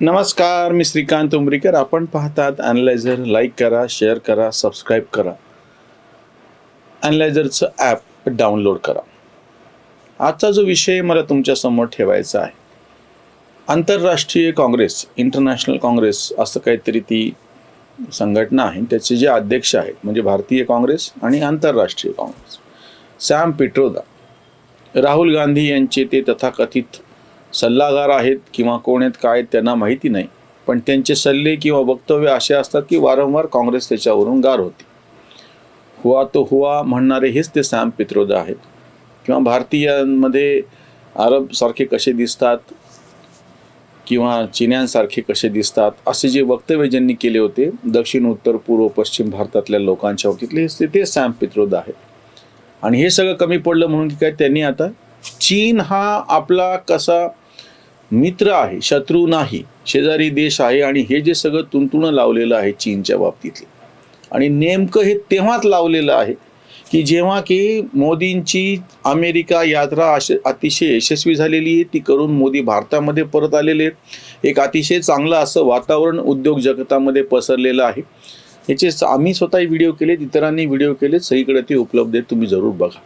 नमस्कार मी श्रीकांत उमरीकर. आपण पाहतात अनलायझर लाईक करा शेअर करा सबस्क्राईब करा. अनलायझरचं ॲप डाउनलोड करा. आजचा जो विषय मला तुमच्यासमोर ठेवायचा आहे आंतरराष्ट्रीय काँग्रेस इंटरनॅशनल काँग्रेस असं काहीतरी ती संघटना आहे. त्याचे जे अध्यक्ष आहेत म्हणजे भारतीय काँग्रेस आणि आंतरराष्ट्रीय काँग्रेस. सॅम पिट्रोदा राहुल गांधी यांचे ते तथाकथित सल्लागार आहेत किंवा कोण आहेत काय आहेत त्यांना माहिती नाही. पण त्यांचे सल्ले किंवा वक्तव्य असे असतात की वारंवार काँग्रेस त्याच्यावरून गार होती. हुआ तो हुआ म्हणणारे हेच ते सॅम पित्रोदा आहेत. किंवा भारतीयांमध्ये अरबसारखे कसे दिसतात किंवा चिन्यांसारखे कसे दिसतात असे जे वक्तव्य ज्यांनी केले होते दक्षिण उत्तर पूर्व पश्चिम भारतातल्या लोकांच्या बाबतीतले हे ते सॅम पित्रोदा आहेत. आणि हे सगळं कमी पडलं म्हणून की काय त्यांनी आता चीन हा आपला कसा मित्र आहे शत्रू नाही शेजारी देश आहे आणि हे जे सगळं तुंतुणं लावलेलं आहे चीनच्या बाबतीतले. आणि नेमकं हे तेव्हाच लावलेलं आहे की जेव्हा की मोदींची अमेरिका यात्रा अश- अतिशय यशस्वी झालेली आहे ती करून मोदी भारतामध्ये परत आलेले आहेत. एक अतिशय चांगलं असं वातावरण उद्योग जगतामध्ये पसरलेलं आहे. याचे स- आम्ही स्वतःही व्हिडिओ केलेत इतरांनी व्हिडिओ केलेत सगळीकडे ते उपलब्ध आहेत तुम्ही जरूर बघा.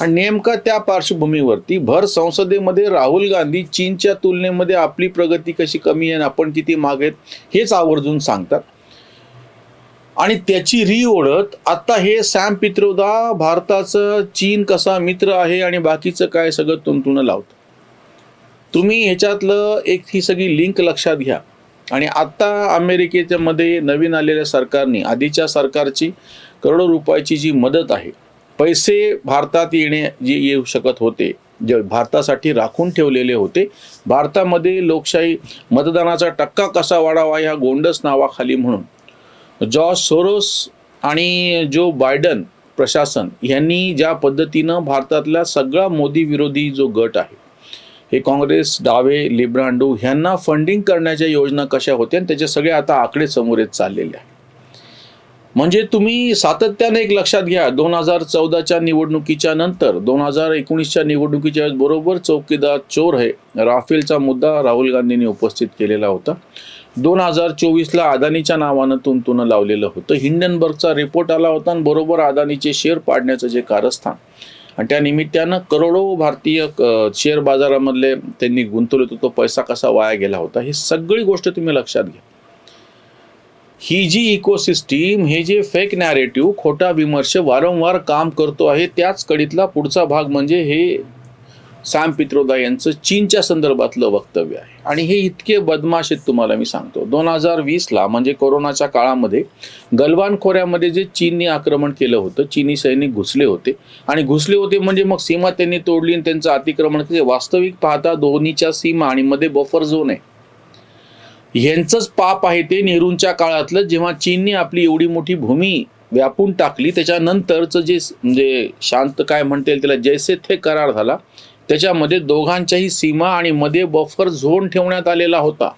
आणि नेमका त्या पार्श्वभूमीवरती भर संसदेमध्ये राहुल गांधी चीनच्या तुलनेमध्ये आपली प्रगती कशी कमी आहे आपण किती माग आहेत हेच आवर्जून सांगतात. आणि त्याची री ओढत आता हे सॅम पित्रोदा भारताचं चीन कसा मित्र आहे आणि बाकीचं काय सगळं तुंतुणं लावतं. तुम्ही ह्याच्यातलं एक ही सगळी लिंक लक्षात घ्या. आणि आत्ता अमेरिकेच्या मध्ये नवीन आलेल्या सरकारने आधीच्या सरकारची करोडो रुपयाची जी मदत आहे पैसे भारतात येणे जे येऊ शकत होते जे भारतासाठी राखून ठेवलेले होते भारतामध्ये लोकशाही मतदानाचा टक्का कसा वाढावा ह्या गोंडस नावाखाली म्हणून. जॉर्ज सोरोस आणि जो बायडन प्रशासन यांनी ज्या पद्धतीनं भारतातला सगळा मोदी विरोधी जो गट आहे हे काँग्रेस डावे लिब्रांडो ह्यांना फंडिंग करण्याच्या योजना कशा होत्या आणि त्याचे सगळे आता आकडे समोर येत चाललेले आहे म्हणजे तुम्ही सातत्याने एक लक्षात घ्या दोन हजार चौदाच्या निवडणुकीच्या नंतर दोन हजार एकोणीसच्या निवडणुकीच्या बरोबर चौकीदार चोर हे राफेलचा मुद्दा राहुल गांधींनी उपस्थित केलेला होता. दोन हजार चोवीसला अदानीच्या नावानं तुंतुनं लावलेलं होतं. हिंडनबर्गचा रिपोर्ट आला होता आणि बरोबर अदानीचे शेअर पाडण्याचं जे कारस्थान आणि त्या निमित्तानं करोडो भारतीय शेअर बाजारामधले त्यांनी गुंतवले तो पैसा कसा वाया गेला होता ही सगळी गोष्ट तुम्ही लक्षात घ्या. ही जी इकोसिस्टीम हे जे फेक नॅरेटिव्ह खोटा विमर्श वारंवार काम करतो आहे त्याच कडीतला पुढचा भाग म्हणजे हे सॅम पित्रोदा यांचं चीनच्या संदर्भातलं वक्तव्य आहे. आणि हे इतके बदमाश आहेत तुम्हाला मी सांगतो. दोन हजार वीसला म्हणजे कोरोनाच्या काळामध्ये गलवान खोऱ्यामध्ये जे चीनने आक्रमण केलं होतं चीनी सैनिक घुसले होते. आणि घुसले होते म्हणजे मग सीमा त्यांनी तोडली आणि त्यांचं अतिक्रमण केले. वास्तविक पाहता दोन्हीच्या सीमा आणि मध्ये बफर झोन आहे. ह्यांचंच पाप आहे ते नेहरूंच्या काळातलं. जेव्हा चीनने आपली एवढी मोठी भूमी व्यापून टाकली त्याच्यानंतरचं जे म्हणजे शांत काय म्हणता येईल त्याला जैसे थे करार झाला त्याच्यामध्ये दोघांच्याही सीमा आणि मध्ये बफर झोन ठेवण्यात आलेला होता.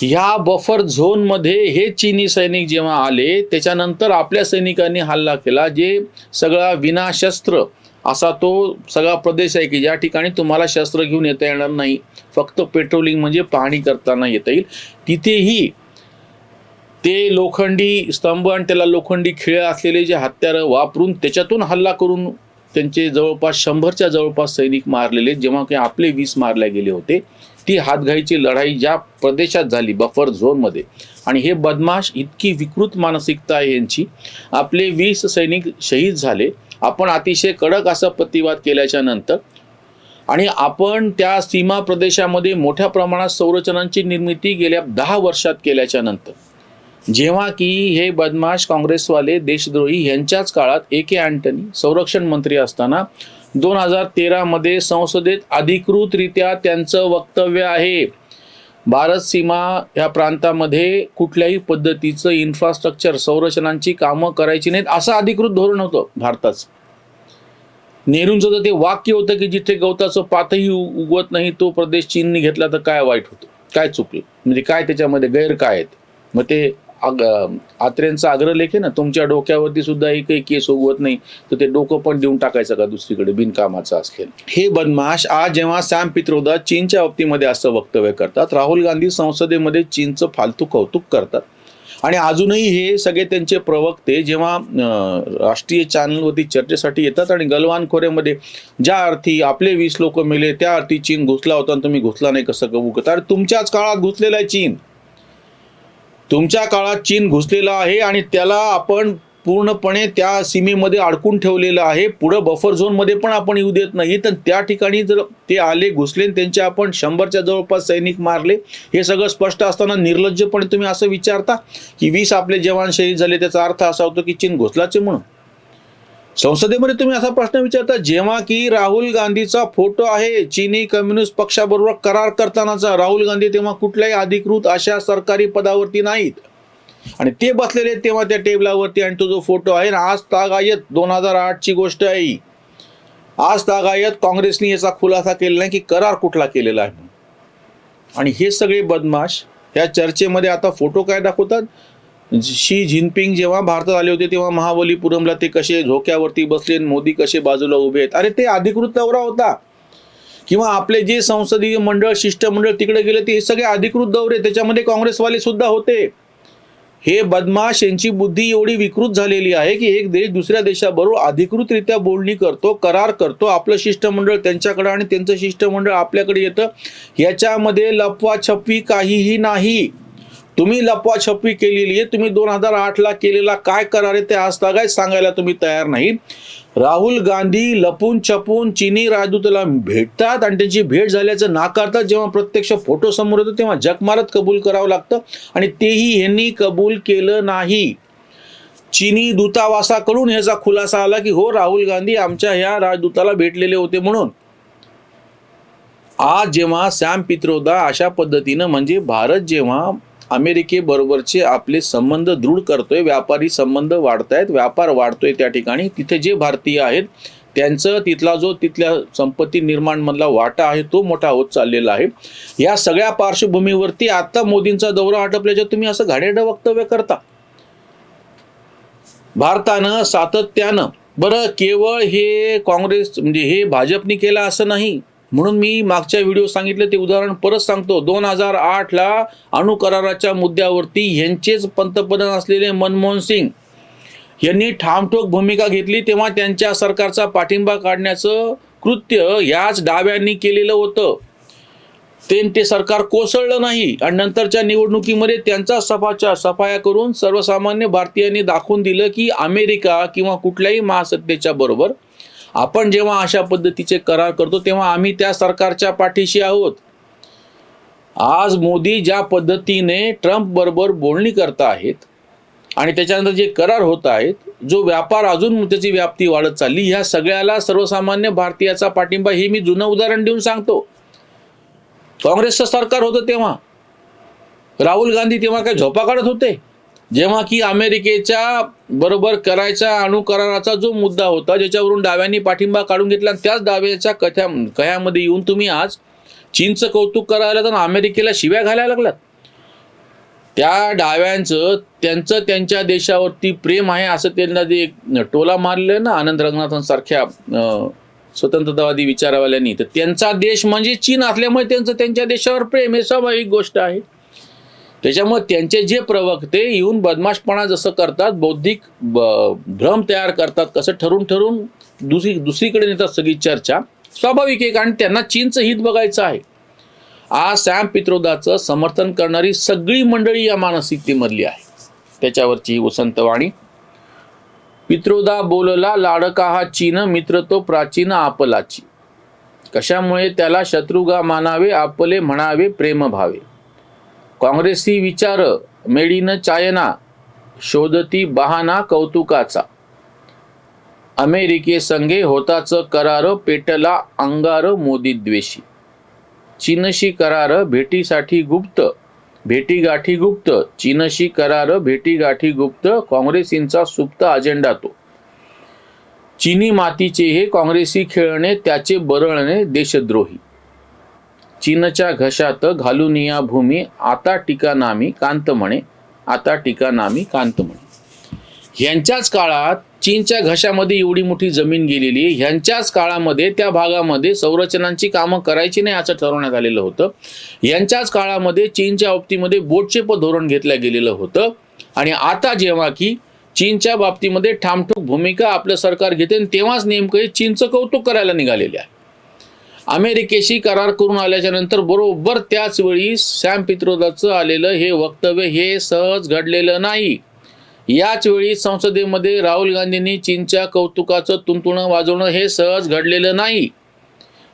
ह्या बफर झोनमध्ये हे चीनी सैनिक जेव्हा आले त्याच्यानंतर आपल्या सैनिकांनी हल्ला केला जे सगळा विनाशस्त्र असा तो सगळा प्रदेश आहे की ज्या ठिकाणी तुम्हाला शस्त्र घेऊन येता येणार नाही. फक्त पेट्रोलिंग म्हणजे पाहणी करताना येता येईल. तिथेही ते लोखंडी स्तंभ आणि त्याला लोखंडी खिळे असलेले जे हत्यारं वापरून त्याच्यातून हल्ला करून त्यांचे जवळपास शंभरच्या जवळपास सैनिक मारलेले जेव्हा की आपले वीस मारले गेले होते. ती हातघाईची लढाई ज्या प्रदेशात झाली बफर झोनमध्ये. आणि हे बदमाश इतकी विकृत मानसिकता आहे यांची. आपले वीस सैनिक शहीद झाले. आपण अतिशय कडक असा प्रतिवाद केल्याच्यानंतर आणि आपण त्या सीमा प्रदेशामध्ये मोठ्या प्रमाणात संरचनांची निर्मिती गेल्या दहा वर्षात केल्याच्यानंतर जेव्हा की हे बदमाश काँग्रेसवाले देशद्रोही यांच्याच काळात ए के अँटनी संरक्षण मंत्री असताना दोन हजार तेरामध्ये संसदेत अधिकृतरित्या त्यांचं वक्तव्य आहे. भारत सीमा या प्रांतामध्ये कुठल्याही पद्धतीचं इन्फ्रास्ट्रक्चर संरचनांची कामं करायची नाहीत असं अधिकृत धोरण होतं भारताचं. नेहरूंचं तर ते वाक्य होतं की जिथे गवताचं पातही उगवत नाही तो प्रदेश चीनने घेतला तर काय वाईट होतं? काय चुकलं? म्हणजे काय त्याच्यामध्ये गैर काय आहेत? मग ते आग- आत्र्यांचा आग्रहलेख आहे ना तुमच्या डोक्यावरती सुद्धा एक केस उगवत नाही तर ते डोकं पण देऊन टाकायचं का दुसरीकडे बिनकामाचं असेल हे बदमाश आज जेव्हा सॅम पित्रोदा चीनच्या बाबतीमध्ये असं वक्तव्य करतात राहुल गांधी संसदेमध्ये चीनचं फालतू कौतुक करतात. आणि अजूनही हे सगळे त्यांचे प्रवक्ते जेव्हा राष्ट्रीय चॅनलवरती चर्चेसाठी येतात आणि गलवान खोऱ्यामध्ये ज्या अर्थी आपले वीस लोक मेले त्या अर्थी चीन घुसला होता आणि तुम्ही घुसला नाही कसं कबू करता अरे तुमच्याच काळात घुसलेला आहे चीन. तुमच्या काळात चीन घुसलेला आहे आणि त्याला आपण पूर्णपणे त्या सीमेमध्ये अडकून ठेवलेलं आहे. पुढं बफर झोनमध्ये पण आपण येऊ देत नाही. तर त्या ठिकाणी जर ते आले घुसले आणि त्यांचे आपण शंभरच्या जवळपास सैनिक मारले हे सगळं स्पष्ट असताना निर्लज्जपणे तुम्ही असं विचारता की वीस आपले जवान शहीद झाले त्याचा अर्थ असा होतो की चीन घुसलाचे म्हणून. संसदेमध्ये तुम्ही असा प्रश्न विचारता जेव्हा की राहुल गांधीचा फोटो आहे चीनी कम्युनिस्ट पक्षाबरोबर करार करतानाचा राहुल गांधी तेव्हा कुठल्याही अधिकृत अशा सरकारी पदावरती नाहीत. आणि ते बसलेले आहेत तेव्हा त्या टेबलावरती आणि तो जो फोटो आहे ना आज तागायत दोन हजार आठची गोष्ट आहे आज तागायत काँग्रेसने याचा खुलासा केलेला नाही की करार कुठला केलेला आहे आणि हे सगळे बदमाश या चर्चेमध्ये आता फोटो काय दाखवतात? शी जिनपिंग जेव्हा भारतात आले होते तेव्हा महाबलीपुरमला ते कसे झोक्यावरती बसले मोदी कसे बाजूला उभे आहेत? अरे ते अधिकृत दौरा होता. किंवा आपले जे संसदीय मंडळ शिष्टमंडळ तिकडे गेले ते सगळे अधिकृत दौरे. त्याच्यामध्ये काँग्रेसवाले सुद्धा होते. हे बदमाश यांची बुद्धी एवढी विकृत झालेली आहे की एक देश दुसऱ्या देशाबरोबर अधिकृतरित्या बोलणी करतो करार करतो. आपलं शिष्टमंडळ त्यांच्याकडे आणि त्यांचं शिष्टमंडळ आपल्याकडे येतं. याच्यामध्ये लपवा छपवी काहीही नाही. तुम्ही लपवाछपी केलेली आहे. तुम्ही दोन हजार आठला केलेला काय करार आहे ते आज तागायत सांगायला तुम्ही तयार नाही. राहुल गांधी लपून छपून चिनी राजदूताला भेटतात आणि त्यांची भेट झाल्याचं नाकारतात. जेव्हा प्रत्यक्ष फोटो समोर येतो तेव्हा जगमारत कबूल करावं लागतं आणि तेही यांनी कबूल केलं नाही. चिनी दूतावासाकडून ह्याचा खुलासा आला की हो राहुल गांधी आमच्या ह्या राजदूताला भेटलेले होते म्हणून. आज जेव्हा सॅम पित्रोदा अशा पद्धतीनं म्हणजे भारत जेव्हा अमेरिकेबरोबरचे आपले संबंध दृढ करतोय व्यापारी संबंध वाढतायत व्यापार वाढतोय त्या ठिकाणी. तिथे जे भारतीय आहेत त्यांचं तिथला जो तिथल्या संपत्ती निर्माणमधला वाटा आहे तो मोठा होत चाललेला आहे. या सगळ्या पार्श्वभूमीवरती आता मोदींचा दौरा आटपल्याच्या तुम्ही असं घाणेरडं वक्तव्य करता. भारतानं सातत्यानं बरं केवळ हे काँग्रेस म्हणजे हे भाजपनी केलं असं नाही. म्हणून मी मागच्या व्हिडिओ सांगितले ते उदाहरण परत सांगतो. दोन हजार आठला अणुकराराच्या मुद्द्यावरती यांचेच पंतप्रधान असलेले मनमोहन सिंग यांनी ठामठोक भूमिका घेतली तेव्हा त्यांच्या सरकारचा पाठिंबा काढण्याचं कृत्य याच डाव्यांनी केलेलं होतं. ते ते सरकार कोसळलं नाही. आणि नंतरच्या निवडणुकीमध्ये त्यांचा सफाच्या सफाया करून सर्वसामान्य भारतीयांनी दाखवून दिलं की अमेरिका किंवा कुठल्याही महासत्तेच्या बरोबर आपण जेव्हा अशा पद्धतीचे करार करतो तेव्हा आम्ही त्या सरकारच्या पाठीशी आहोत. आज मोदी ज्या पद्धतीने ट्रम्प बरोबर बोलणी करत आहेत आणि त्याच्यानंतर जे करार होत आहेत जो व्यापार अजून त्याची व्याप्ती वाढत चालली ह्या सगळ्याला सर्वसामान्य भारतीयाचा पाठिंबा हे मी जुनं उदाहरण देऊन सांगतो. काँग्रेसचं सरकार होतं तेव्हा. राहुल गांधी तेव्हा काय झोपा काढत होते? जेव्हा की अमेरिकेच्या बरोबर करायचा अणुकराराचा जो मुद्दा होता ज्याच्यावरून डाव्यांनी पाठिंबा काढून घेतला आणि त्याच डाव्याच्या कथ्या कह्यामध्ये येऊन तुम्ही आज चीनचं कौतुक करायला तर अमेरिकेला शिव्या घालायला लागलात. त्या डाव्यांचं त्यांचं त्यांच्या देशावरती प्रेम आहे असं त्यांना जे एक टोला मारले ना आनंद रंगनाथांसारख्या स्वतंत्रतावादी विचारवाल्यांनी तर त्यांचा देश म्हणजे चीन असल्यामुळे त्यांचं त्यांच्या देशावर प्रेम हे स्वाभाविक गोष्ट आहे. त्याच्यामुळे त्यांचे जे प्रवक्ते येऊन बदमाशपणा जसं करतात बौद्धिक ब- भ्रम तयार करतात कसं ठरून ठरून दुसरी दुसरीकडे नेतात सगळी चर्चा स्वाभाविक आहे कारण त्यांना चीनचं हित बघायचं आहे. आज सॅम पित्रोदाचं समर्थन करणारी सगळी मंडळी या मानसिकतेमधली आहे. त्याच्यावरची वसंतवाणी पित्रोदा बोलला लाडका हा चीन मित्र तो प्राचीन आपलाची. कशामुळे त्याला शत्रुगा मानावे आपले म्हणावे प्रेम भावे. काँग्रेसी विचार मेडिन चायना शोधती बहाना कौतुकाचा. अमेरिके संघे होताच करार पेटला अंगार मोदी द्वेषी. चीनशी करार भेटीसाठी गुप्त भेटीगाठी गुप्त चीनशी करार भेटीगाठी गुप्त काँग्रेसींचा सुप्त अजेंडा तो. चीनी मातीचे हे काँग्रेसी खेळणे त्याचे बरळणे देशद्रोही. चीनच्या घशात घालून या भूमी आता टीका नामी कांत म्हणे आता टीका नामी कांत म्हणे. ह्यांच्याच काळात चीनच्या घशामध्ये एवढी मोठी जमीन गेलेली आहे. ह्यांच्याच काळामध्ये त्या भागामध्ये संरचनांची कामं करायची नाही असं ठरवण्यात आलेलं होतं. यांच्याच काळामध्ये चीनच्या बाबतीमध्ये बोटचे धोरण घेतलं गेलेलं होतं. आणि आता जेव्हा की चीनच्या बाबतीमध्ये ठामठोक भूमिका आपलं सरकार घेते आणि तेव्हाच नेमकं चीनचं कौतुक करायला निघालेले आहे. अमेरिकेशी करार करून आल्याच्यानंतर बरोबर त्याच वेळी सॅम पित्रोदाचं आलेलं हे वक्तव्य हे सहज घडलेलं नाही. याच वेळी संसदेमध्ये राहुल गांधींनी चीनच्या कौतुकाचं तुंतुणं वाजवणं हे सहज घडलेलं नाही.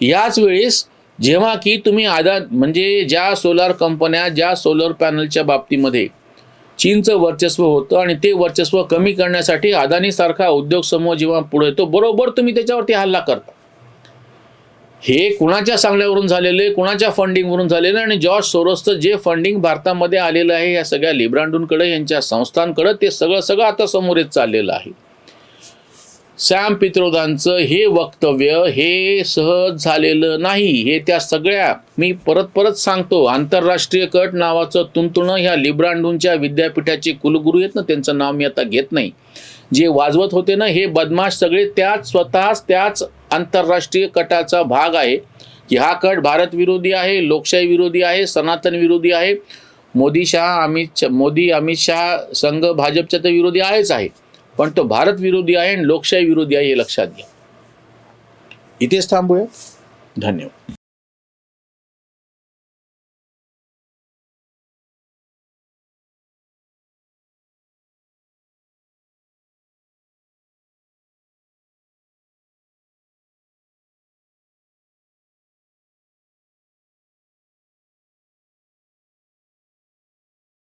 याच वेळेस जेव्हा की तुम्ही आदा म्हणजे ज्या सोलार कंपन्या ज्या सोलर पॅनलच्या बाबतीमध्ये चीनचं वर्चस्व होतं आणि ते वर्चस्व कमी करण्यासाठी अदानीसारखा उद्योग समूह जेव्हा पुढे येतो बरोबर तुम्ही त्याच्यावरती हल्ला करता. हे कुणाच्या सांगण्यावरून झालेले कुणाच्या फंडिंगवरून झालेलं आणि जॉर्ज सोरोसचं जे फंडिंग भारतामध्ये आलेलं आहे या सगळ्या लिब्रांडूंकडे यांच्या संस्थांकडे ते सगळं सगळं आता समोर येत चाललेलं आहे. सॅम पित्रोदांचं हे वक्तव्य हे सहज झालेलं नाही. हे त्या सगळ्या मी परत परत सांगतो. आंतरराष्ट्रीय कट नावाचं तुंतुणं ह्या लिब्रांडूंच्या विद्यापीठाचे कुलगुरू आहेत ना त्यांचं नाव मी आता घेत नाही. जे वाजवत होते ना हे बदमाश सगळे त्याच स्वतःच त्याच आंतरराष्ट्रीय कटाचा भाग आहे. की हा कट भारत विरोधी आहे लोकशाही विरोधी आहे सनातन विरोधी आहे. मोदी शहा अमित मोदी अमित शहा संघ भाजपच्या तर विरोधी आहेच आहे. पण तो भारत विरोधी आहे आणि लोकशाही विरोधी आहे हे लक्षात घ्या. इथेच थांबूया. धन्यवाद.